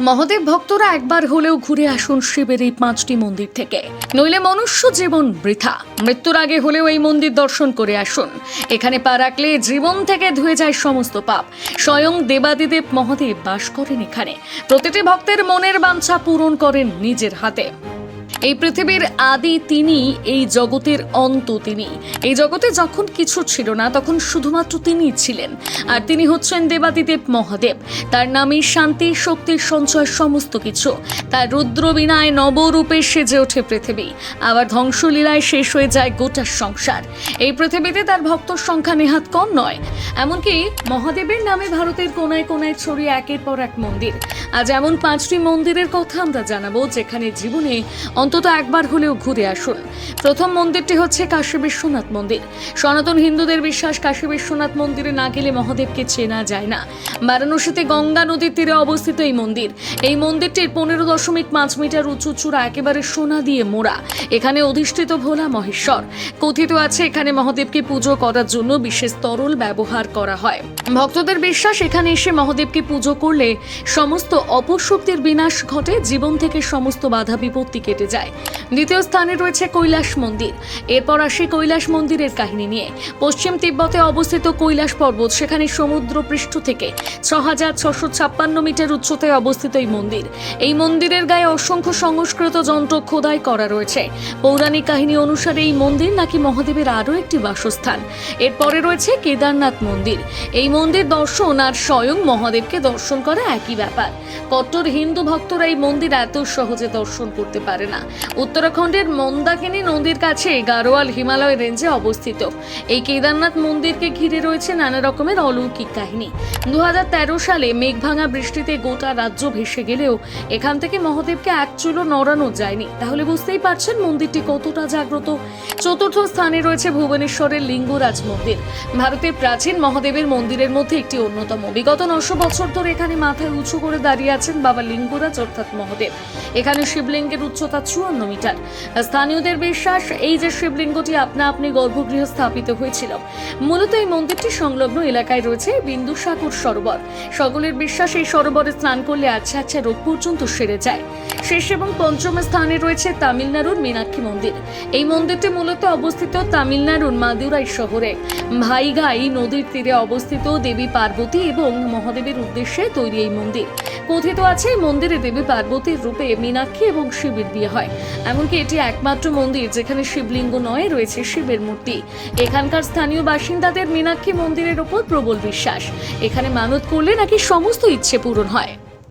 মহাদেব ভক্তরা একবার হলেও ঘুরে আসুন শিবের এই পাঁচটি মন্দির থেকে। নইলে মনুষ্য জীবন বৃথা। মৃত্যুর আগে হলেও এই মন্দির দর্শন করে আসুন। এখানে পা রাখলে জীবন থেকে ধুয়ে যায় সমস্ত পাপ। স্বয়ং দেবাদিদেব মহাদেব বাস করেন এখানে। প্রতিটি ভক্তের মনের বাঞ্ছা পূরণ করেন নিজের হাতে। এই পৃথিবীর আদি তিনি এই জগতের অন্ত তিনি এই জগতে যখন কিছু ছিল না, তখন শুধুমাত্র তিনি ছিলেন। আর তিনি হচ্ছেন দেবাদিদেব মহাদেব। তার নামে শান্তি শক্তির সঞ্চয় সমস্ত কিছু। তার রুদ্রবীণায় নবরূপে সেজে ওঠে পৃথিবী। আবার ধ্বংসলীলায় শেষ হয়ে যায় গোটা সংসার। এই পৃথিবীতে তার ভক্তর সংখ্যা নেহাত কম নয়। এমনকি মহাদেবের নামে ভারতের কোনায় কোনায় ছড়িয়ে একের পর এক মন্দির। আজ এমন পাঁচটি মন্দিরের কথা আমরা জানাব, যেখানে জীবনে অন্তত একবার হলেও ঘুরে আসুন। প্রথম মন্দিরটি হচ্ছে কাশী বিশ্বনাথ মন্দির। সনাতন হিন্দুদের বিশ্বাস কাশী বিশ্বনাথ মন্দিরে না গেলে মহাদেবকে চেনা যায় না। বারাণসীতে গঙ্গা নদীর তীরে অবস্থিত এই মন্দির। এই মন্দিরটির পনেরো দশমিক পাঁচ মিটার উঁচু চূড়া একেবারে সোনা দিয়ে মোড়া। এখানে অধিষ্ঠিত ভোলা মহেশ্বর। কথিত আছে, এখানে মহাদেবকে পুজো করার জন্য বিশেষ তরল ব্যবহার করা হয়। ভক্তদের বিশ্বাস, এখানে এসে মহাদেবকে পুজো করলে সমস্ত অপশক্তির বিনাশ ঘটে, জীবন থেকে সমস্ত বাধা বিপত্তি কেটে যায়। দ্বিতীয় স্থানে রয়েছে কৈলাস মন্দির। এরপর আসে কৈলাস মন্দিরের কাহিনী নিয়ে। পশ্চিম তিব্বতে অবস্থিত কৈলাস পর্বত সেখানে সমুদ্র পৃষ্ঠ থেকে ছ হাজার ছশো ছাপ্পান্ন মিটার উচ্চতায় অবস্থিত এই মন্দির। এই মন্দিরের গায়ে অসংখ্য সংস্কৃত যন্ত্র খোদাই করা রয়েছে। পৌরাণিক কাহিনী অনুসারে এই মন্দির নাকি মহাদেবের আরও একটি বাসস্থান। এরপরে রয়েছে কেদারনাথ মন্দির। এই মন্দির দর্শন আর স্বয়ং মহাদেবকে দর্শন করা একই ব্যাপার। কট্টর হিন্দু ভক্তরা এই মন্দির এত সহজে দর্শন করতে পারে না। উত্তরাখণ্ডের মন্দাকিনী নদীর কাছে গারোয়াল হিমালয় রেঞ্জে অবস্থিত। এই কেদারনাথ মন্দিরকে ঘিরে রয়েছে নানা রকমের অলৌকিক কাহিনী। দুহাজার তেরো সালে মেঘভাঙা বৃষ্টিতে গোটা রাজ্য ভেসে গেলেও এখান থেকে মহাদেবকে এক চুলো নড়ানো যায়নি। তাহলে বুঝতেই পারছেন মন্দিরটি কতটা জাগ্রত। চতুর্থ স্থানে রয়েছে ভুবনেশ্বরের লিঙ্গরাজ মন্দির। ভারতের প্রাচীন মহাদেবের মন্দিরের মধ্যে একটি অন্যতম। বিগত নশো বছর ধরে এখানে মাথায় উঁচু করে দাঁড়িয়ে আছেন বাবা লিঙ্গরাজ অর্থাৎ মহাদেব। এখানে শিবলিঙ্গের উচ্চতা চুয়ান্ন মিটার। স্থানীয়দের বিশ্বাস, এই যে শিবলিঙ্গটি আপনা আপনি গর্ভগৃহ স্থাপিত হয়েছিল। মূলত এই মন্দিরটি সংলগ্ন এলাকায় রয়েছে বিন্দুসাগর সরোবর। সকলের বিশ্বাস, এই সরোবরে স্নান করলে আচ্ছা আচ্ছা রোগ পর্যন্ত সেরে যায়। শেষ এবং পঞ্চম স্থানে রয়েছে তামিলনাড়ুর মীনাক্ষী মন্দির। এই মন্দিরটি মূলত অবস্থিত তামিলনাড়ুর মাদুরাই শহরে। ভাইগাই নদীর তীরে অবস্থিত দেবী পার্বতী এবং মহাদেবের উদ্দেশ্যে তৈরি এই মন্দির। কথিত আছে, মন্দিরে দেবী পার্বতীর রূপে মীনাক্ষী এবং শিবের বিয়ে হয়। এমনকি এটি একমাত্র মন্দির যেখানে শিবলিঙ্গ নয়, রয়েছে শিবের মূর্তি। এখানকার স্থানীয় বাসিন্দাদের মীনাক্ষী মন্দিরের ওপর প্রবল বিশ্বাস। এখানে মানত করলে নাকি সমস্ত ইচ্ছে পূরণ হয়।